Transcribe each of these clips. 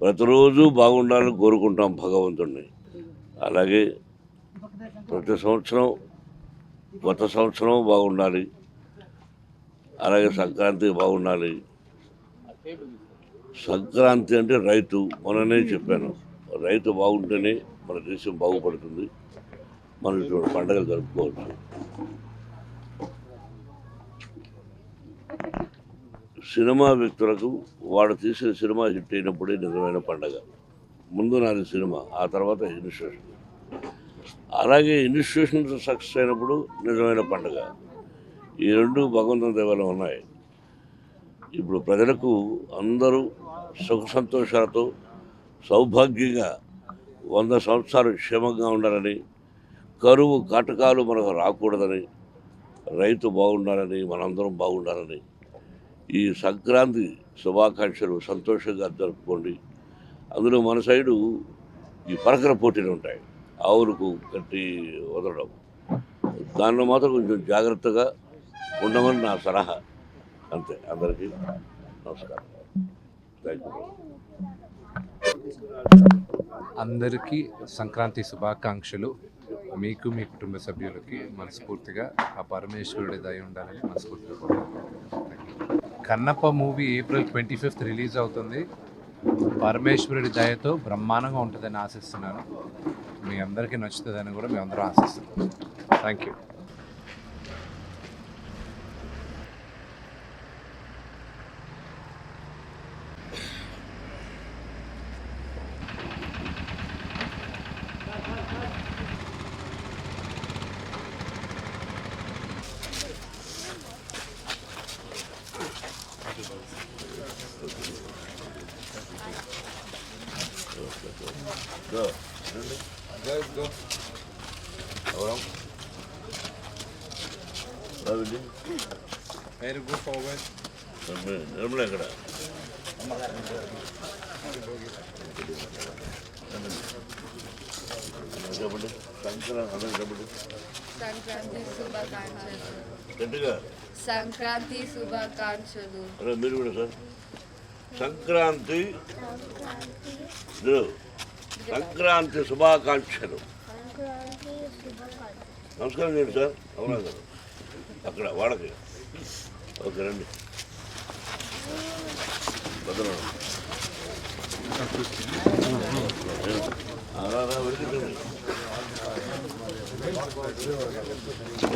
ప్రతిరోజు బాగుండాలని కోరుకుంటాం భగవంతుడిని అలాగే ప్రతి సంవత్సరం కొత్త సంవత్సరం బాగుండాలి. అలాగే సంక్రాంతి బాగుండాలి. సంక్రాంతి అంటే రైతు మొన్ననే చెప్పాను. రైతు బాగుంటేనే మన దేశం బాగుపడుతుంది. మనం ఇటువంటి పండుగలు జరుపుకోవచ్చు. సినిమా వ్యక్తులకు వాడు తీసిన సినిమా హిట్ అయినప్పుడే నిజమైన పండగ. ముందు నాది సినిమా ఆ తర్వాత ఇన్స్టిట్యూషన్. అలాగే ఇన్స్టిట్యూషన్ సక్సెస్ అయినప్పుడు నిజమైన పండగ. ఈ రెండు భగవంతుని దేవాలయం ఉన్నాయి. ఇప్పుడు ప్రజలకు అందరూ సుఖ సంతోషాలతో సౌభాగ్యంగా వంద సంవత్సరాలు క్షేమంగా ఉండాలని కరువు కాటకాలు మనకు రాకూడదని రైతు బాగుండాలని మనందరం బాగుండాలని ఈ సంక్రాంతి శుభాకాంక్షలు సంతోషంగా జరుపుకోండి. అందులో మన సైడు ఈ పరకర పోటీలు ఉంటాయి. ఆవులకు కట్టి వదలడం. దానిలో మాత్రం కొంచెం జాగ్రత్తగా ఉండమని నా సలహా. అంతే. అందరికీ నమస్కారం. థ్యాంక్ యూ అందరికీ సంక్రాంతి శుభాకాంక్షలు. మీకు మీ కుటుంబ సభ్యులకి మనస్ఫూర్తిగా ఆ పరమేశ్వరుడి దయ ఉండాలని మనస్ఫూర్తిగా Kannappa movie April twenty fifth release అవుతుంది. పరమేశ్వరుడి దయతో బ్రహ్మాండంగా ఉంటుందని ఆశిస్తున్నాను. మీ అందరికీ నచ్చుతుందని కూడా మేము అందరం ఆశిస్తున్నాం. Thank you Go. ఎవరం? రావిడి? నిర్మల నిర్మల ఎక్కడ చెప్పండి సంక్రాంతి అందరూ చెప్పండి సంక్రాంతి శుభాకాంక్షలు సంక్రాంతి శుభాకాంక్షలు మీరు కూడా సార్ సంక్రాంతి సంక్రాంతి శుభాకాంక్షలు. నమస్కారం చేయండి సార్. అవునా గారు అక్కడ వాడకి ఓకే రండి. భద్రం. ఆ, రా, రా, వెళ్ళిపోండి.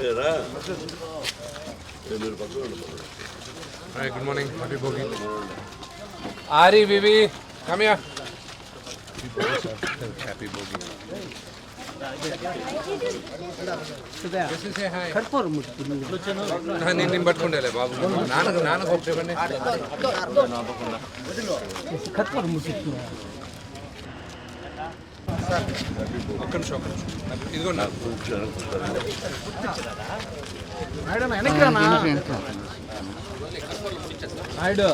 ఏ, రా. ఏ, మీరు పక్కన ఉండండి, పక్కన ఉండండి. గుడ్ మార్నింగ్ హ్యాపీ భోగి ఆరి వివి కమియా హ్యాపీ భోగి నేను పట్టుకుంటేలే బాబు. నాన్నకు నాన్నకు ఒకటి ఇవ్వండి. ఒక్క నిమిషం ఒక్క నిమిషం. ఇదిగోండి నాయుడు.